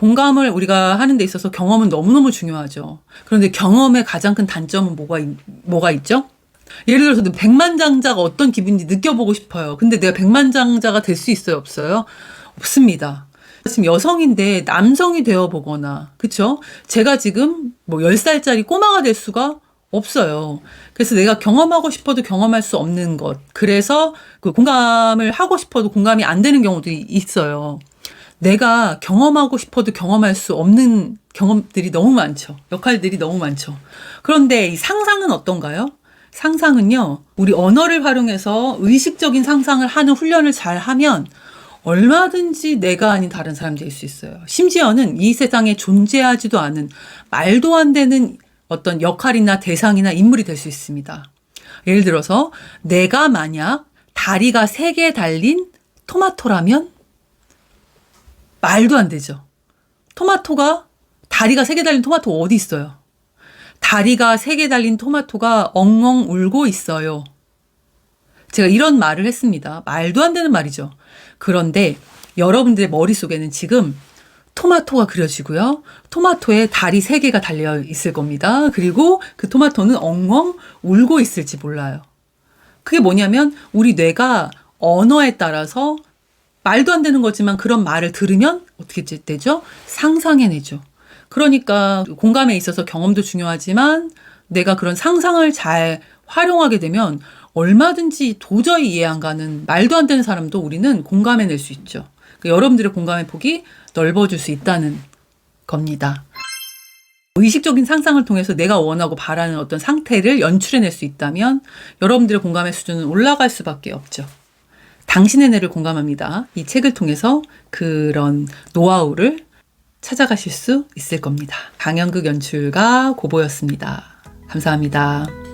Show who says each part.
Speaker 1: 공감을 우리가 하는 데 있어서 경험은 너무너무 중요하죠. 그런데 경험의 가장 큰 단점은 뭐가, 있- 뭐가 있죠? 예를 들어서 백만장자가 어떤 기분인지 느껴보고 싶어요. 근데 내가 백만장자가 될 수 있어요? 없어요? 없습니다. 지금 여성인데 남성이 되어 보거나, 그쵸? 제가 지금 뭐 10살짜리 꼬마가 될 수가 없어요. 그래서 내가 경험하고 싶어도 경험할 수 없는 것. 그래서 그 공감을 하고 싶어도 공감이 안 되는 경우들이 있어요. 내가 경험하고 싶어도 경험할 수 없는 경험들이 너무 많죠. 역할들이 너무 많죠. 그런데 이 상상은 어떤가요? 상상은요, 우리 언어를 활용해서 의식적인 상상을 하는 훈련을 잘 하면 얼마든지 내가 아닌 다른 사람이 될 수 있어요. 심지어는 이 세상에 존재하지도 않은 말도 안 되는 어떤 역할이나 대상이나 인물이 될 수 있습니다. 예를 들어서 내가 만약 다리가 세 개 달린 토마토라면 말도 안 되죠. 토마토가 다리가 세 개 달린 토마토 어디 있어요? 다리가 세 개 달린 토마토가 엉엉 울고 있어요. 제가 이런 말을 했습니다. 말도 안 되는 말이죠. 그런데 여러분들의 머릿속에는 지금 토마토가 그려지고요. 토마토에 다리 세 개가 달려 있을 겁니다. 그리고 그 토마토는 엉엉 울고 있을지 몰라요. 그게 뭐냐면 우리 뇌가 언어에 따라서 말도 안 되는 거지만 그런 말을 들으면 어떻게 되죠? 상상해내죠. 그러니까 공감에 있어서 경험도 중요하지만 내가 그런 상상을 잘 활용하게 되면 얼마든지 도저히 이해 안 가는 말도 안 되는 사람도 우리는 공감해낼 수 있죠. 그러니까 여러분들의 공감의 폭이 넓어질 수 있다는 겁니다. 의식적인 상상을 통해서 내가 원하고 바라는 어떤 상태를 연출해낼 수 있다면 여러분들의 공감의 수준은 올라갈 수밖에 없죠. 당신의 뇌를 공감합니다. 이 책을 통해서 그런 노하우를 찾아가실 수 있을 겁니다. 강연극 연출가 고보였습니다. 감사합니다.